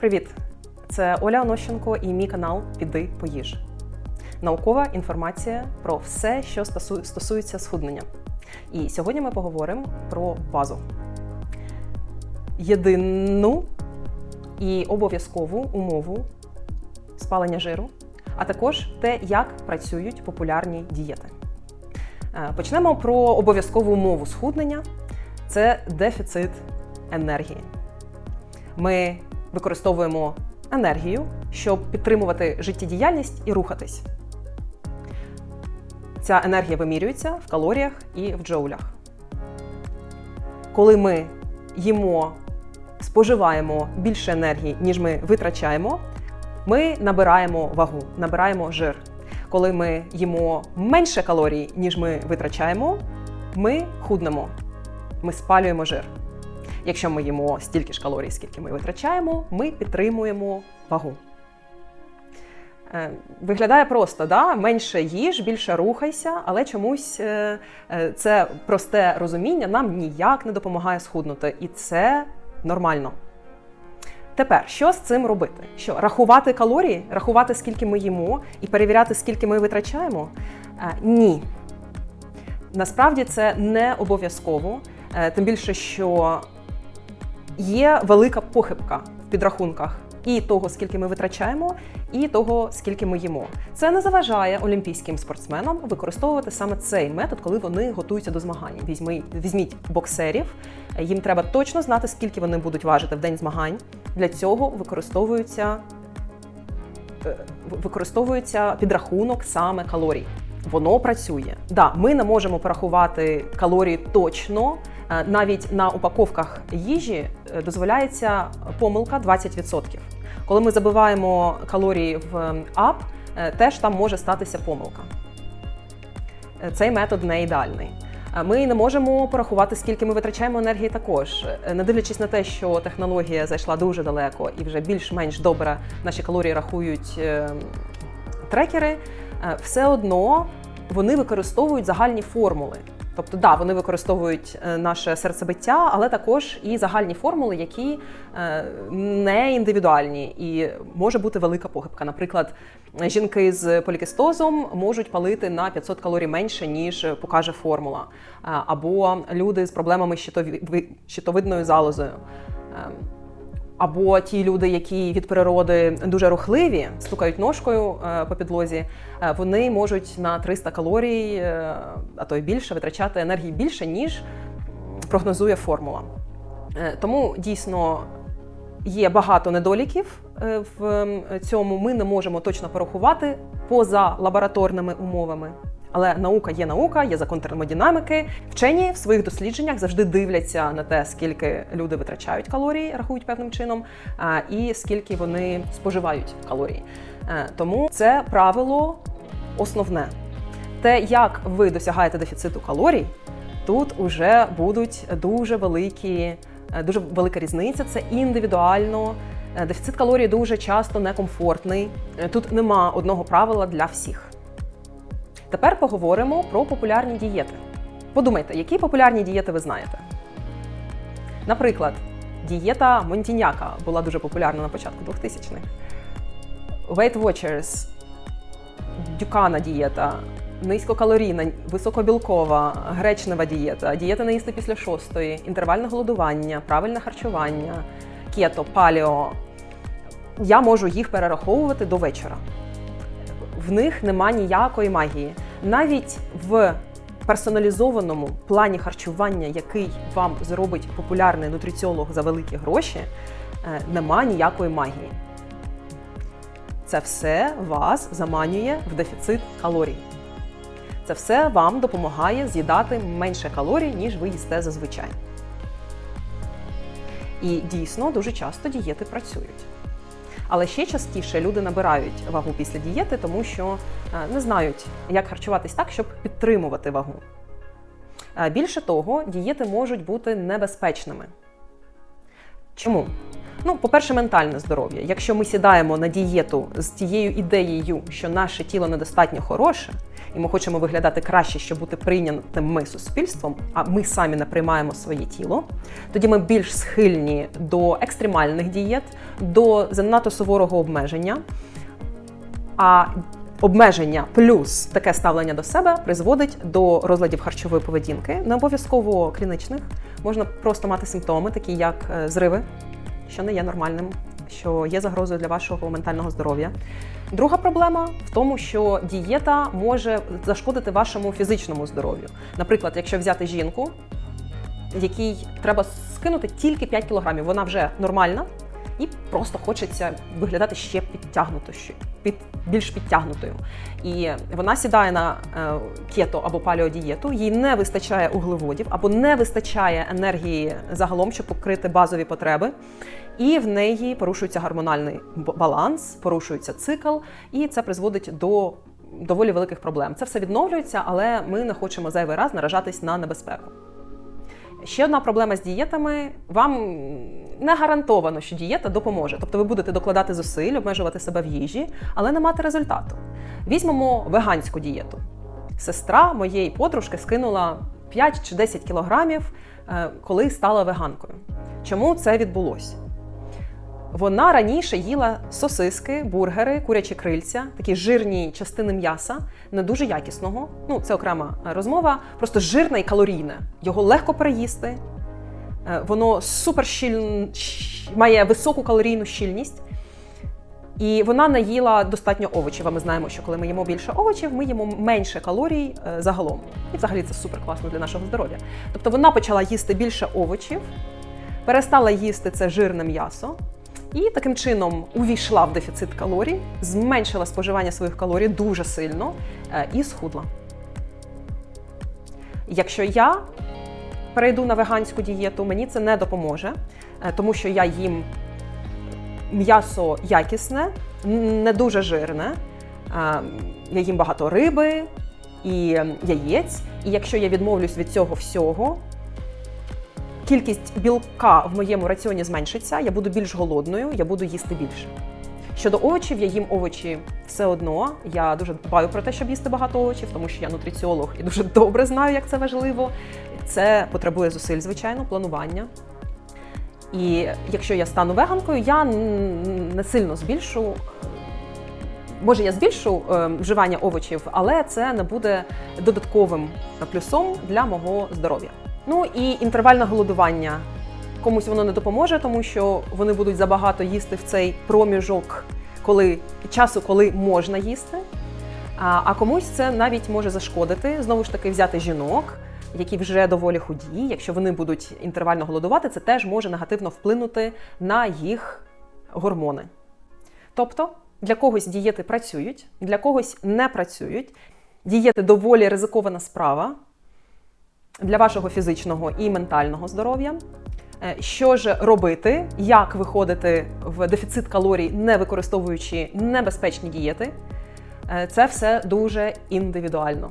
Привіт! Це Оля Онощенко і мій канал Піди поїж. Наукова інформація про все, що стосується схуднення. І сьогодні ми поговоримо про базу. Єдину і обов'язкову умову спалення жиру, а також те, як працюють популярні дієти. Е, Почнемо про обов'язкову умову схуднення це дефіцит енергії. Ми використовуємо енергію, щоб підтримувати життєдіяльність і рухатись. Ця енергія вимірюється в калоріях і в джоулях. Коли ми їмо, споживаємо більше енергії, ніж ми витрачаємо, ми набираємо вагу, набираємо жир. Коли ми їмо менше калорій, ніж ми витрачаємо, ми худнемо, ми спалюємо жир. Якщо ми їмо стільки ж калорій, скільки ми витрачаємо, ми підтримуємо вагу. Е, Виглядає просто, да? менше їж, більше рухайся, але чомусь е, е, це просте розуміння нам ніяк не допомагає схуднути. І це нормально. Тепер, що з цим робити? Що рахувати калорії, рахувати, скільки ми їмо, і перевіряти, скільки ми витрачаємо? Ні. Насправді це не обов'язково, тим більше, що є велика похибка в підрахунках і того, скільки ми витрачаємо, і того, скільки ми їмо. Це не заважає олімпійським спортсменам використовувати саме цей метод, коли вони готуються до змагань. Візьми, візьміть боксерів, їм треба точно знати, скільки вони будуть важити в день змагань. Для цього використовується, е, використовується підрахунок саме калорій. Воно працює. Да, ми не можемо порахувати калорії точно. Е, Навіть на упаковках їжі е, дозволяється помилка 20%. Коли ми забиваємо калорії в ап, е, теж там може статися помилка. Цей метод не ідеальний. Ми не можемо порахувати, скільки ми витрачаємо енергії також. Не дивлячись на те, що технологія зайшла дуже далеко і вже більш-менш добре наші калорії рахують трекери, все одно вони використовують загальні формули. Тобто, да, вони використовують е, наше серцебиття, але також і загальні формули, які е, не індивідуальні, і може бути велика похибка. Наприклад, жінки з полікистозом можуть палити на 500 калорій менше, ніж покаже формула, Е, або люди з проблемами щитовидною залозою. Або ті люди, які від природи дуже рухливі, стукають ножкою е, по підлозі, е, вони можуть на 300 калорій, е, а то й більше, витрачати енергії більше, ніж прогнозує формула. Тому дійсно є багато недоліків в цьому. Ми не можемо точно порахувати поза лабораторними умовами. Але наука є наука, є закон термодинаміки. Вчені в своїх дослідженнях завжди дивляться на те, скільки люди витрачають калорій, рахують певним чином, і скільки вони споживають калорій. Е, Тому це правило основне. Те, як ви досягаєте дефіциту калорій, тут уже будуть дуже великі, е, дуже велика різниця. Це індивідуально. Е, Дефіцит калорій дуже часто некомфортний. Тут нема одного правила для всіх. Тепер поговоримо про популярні дієти. Подумайте, які популярні дієти ви знаєте? Наприклад, дієта Монтіняка була дуже популярна на початку 2000-х. Weight Watchers, дюкана дієта, низькокалорійна, високобілкова, гречнева дієта, дієта не їсти після шостої, інтервальне голодування, правильне харчування, кето, паліо. Я можу їх перераховувати до вечора в них нема ніякої магії. Навіть в персоналізованому плані харчування, який вам зробить популярний нутриціолог за великі гроші, е, нема ніякої магії. Це все вас заманює в дефіцит калорій. Це все вам допомагає з'їдати менше калорій, ніж ви їсте зазвичай. І дійсно дуже часто дієти працюють. Але ще частіше люди набирають вагу після дієти, тому що е, не знають, як харчуватись так, щоб підтримувати вагу. Е, Більше того, дієти можуть бути небезпечними. Чому? Ну, по-перше, ментальне здоров'я. Якщо ми сідаємо на дієту з тією ідеєю, що наше тіло недостатньо хороше, і ми хочемо виглядати краще, щоб бути прийнятими суспільством, а ми самі не приймаємо своє тіло, тоді ми більш схильні до екстремальних дієт, до занадто суворого обмеження. А обмеження плюс таке ставлення до себе призводить до розладів харчової поведінки, не обов'язково клінічних. Можна просто мати симптоми, такі як е, зриви, що не є нормальним, що є загрозою для вашого ментального здоров'я. Друга проблема в тому, що дієта може зашкодити вашому фізичному здоров'ю. Наприклад, якщо взяти жінку, якій треба скинути тільки 5 кілограмів, вона вже нормальна, і просто хочеться виглядати ще підтягнутою, під, більш підтягнутою. І вона сідає на е, кето або палеодієту, їй не вистачає углеводів або не вистачає енергії загалом, щоб покрити базові потреби. І в неї порушується гормональний баланс, порушується цикл, і це призводить до доволі великих проблем. Це все відновлюється, але ми не хочемо зайвий раз наражатись на небезпеку. Ще одна проблема з дієтами: вам не гарантовано, що дієта допоможе. Тобто ви будете докладати зусиль, обмежувати себе в їжі, але не мати результату. Візьмемо веганську дієту. Сестра моєї подружки скинула 5 чи 10 кілограмів, е, коли стала веганкою. Чому це відбулося? Вона раніше їла сосиски, бургери, курячі крильця, такі жирні частини м'яса, не дуже якісного. Ну, це окрема е, розмова, просто жирне і калорійне. Його легко переїсти. Е, Воно супер щіль... має високу калорійну щільність. І вона не їла достатньо овочів. А ми знаємо, що коли ми їмо більше овочів, ми їмо менше калорій е, загалом. І взагалі це супер класно для нашого здоров'я. Тобто вона почала їсти більше овочів, перестала їсти це жирне м'ясо. І таким чином увійшла в дефіцит калорій, зменшила споживання своїх калорій дуже сильно е, і схудла. Якщо я перейду на веганську дієту, мені це не допоможе, е, тому що я їм м'ясо якісне, не дуже жирне. е, Я їм багато риби і яєць. І якщо я відмовлюсь від цього всього, кількість білка в моєму раціоні зменшиться, я буду більш голодною, я буду їсти більше. Щодо овочів, я їм овочі все одно. Я дуже дбаю про те, щоб їсти багато овочів, тому що я нутриціолог і дуже добре знаю, як це важливо. Це потребує зусиль, звичайно, планування. І якщо я стану веганкою, я не сильно збільшу. Може, я збільшу е, вживання овочів, але це не буде додатковим плюсом для мого здоров'я. Ну і інтервальне голодування. Комусь воно не допоможе, тому що вони будуть забагато їсти в цей проміжок коли, часу, коли можна їсти. А, а комусь це навіть може зашкодити. Знову ж таки, взяти жінок, які вже доволі худі. Якщо вони будуть інтервально голодувати, це теж може негативно вплинути на їх гормони. Тобто для когось дієти працюють, для когось не працюють. Дієти доволі ризикована справа для вашого фізичного і ментального здоров'я. Е, Що ж робити, як виходити в дефіцит калорій, не використовуючи небезпечні дієти, Е, це все дуже індивідуально.